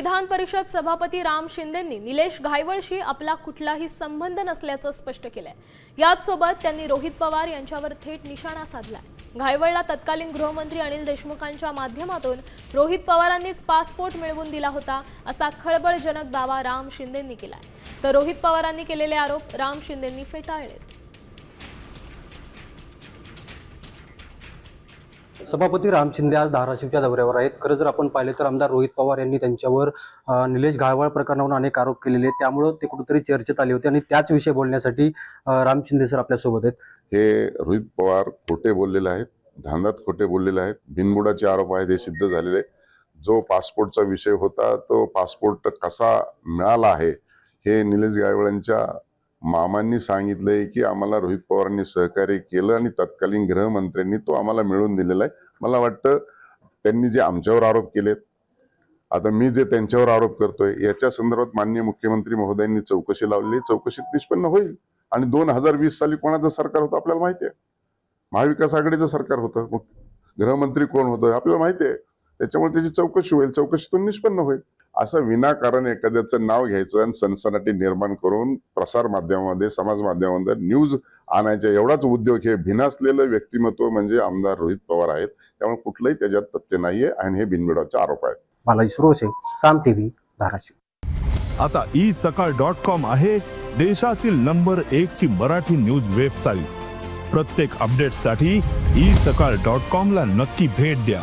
विधान परिषद सभापती राम शिंदेंनी निलेश घायवळशी आपला कुठलाही संबंध नसल्याचं स्पष्ट केलंय. याच सोबत त्यांनी रोहित पवार यांच्यावर थेट निशाणा साधलाय. घायवळला तत्कालीन गृहमंत्री अनिल देशमुखांच्या माध्यमातून रोहित पवारांनीच पासपोर्ट मिळवून दिला होता असा खळबळजनक दावा राम शिंदेंनी केलाय. तर रोहित पवारांनी केलेले आरोप राम शिंदेंनी फेटाळलेत. सभापती राम शिंदे आज धाराशिवच्या दौऱ्यावर आहेत. खरं जर आपण पाहिले तर आमदार रोहित पवार यांनी त्यांच्यावर निलेश गाळवाळ प्रकरणावरून अनेक आरोप केलेले आहेत. त्यामुळं ते कुठेतरी चर्चेत आले होते आणि त्याच विषय बोलण्यासाठी राम शिंदे सर आपल्यासोबत आहेत. हे रोहित पवार खोटे बोललेले आहेत धांदात खोटे बोललेले आहेत. बिनबुडाचे आरोप आहेत हे सिद्ध झालेले. जो पासपोर्टचा विषय होता तो पासपोर्ट कसा मिळाला आहे हे निलेश गायवळांच्या मामांनी सांगितलंय की आम्हाला रोहित पवारांनी सहकार्य केलं आणि तत्कालीन गृहमंत्र्यांनी तो आम्हाला मिळवून दिलेला आहे. मला वाटतं त्यांनी जे आमच्यावर आरोप केलेत आता मी जे त्यांच्यावर आरोप करतोय याच्या संदर्भात माननीय मुख्यमंत्री महोदयांनी चौकशी लावली चौकशीत निष्पन्न होईल. आणि दोन हजार वीस साली कोणाचं सरकार होतं आपल्याला माहिती आहे. महाविकास आघाडीचं सरकार होतं. मग गृहमंत्री कोण होतं आपल्याला माहिती आहे. त्याच्यामुळे त्याची चौकशी होईल चौकशीतून निष्पन्न होईल. असं विनाकारण एखाद्याचं नाव घ्यायचं आणि सनसनाटी निर्माण करून प्रसार माध्यमामध्ये समाज माध्यमामध्ये न्यूज आणायचा. एवढाच उद्योग हे भिनासलेलं व्यक्तिमत्व म्हणजे आमदार रोहित पवार आहेत. त्यामुळे कुठलंही त्याच्यात तथ्य नाहीये आणि हे बिनबिडाचे आरोप आहेत. बालाजी सुरोसे साम टीव्ही धाराशिव. आता ई सकाळ डॉट कॉम आहे देशातील नंबर एक ची मराठी न्यूज वेबसाईट. प्रत्येक अपडेटसाठी ई सकाळ डॉट कॉम ला नक्की भेट द्या.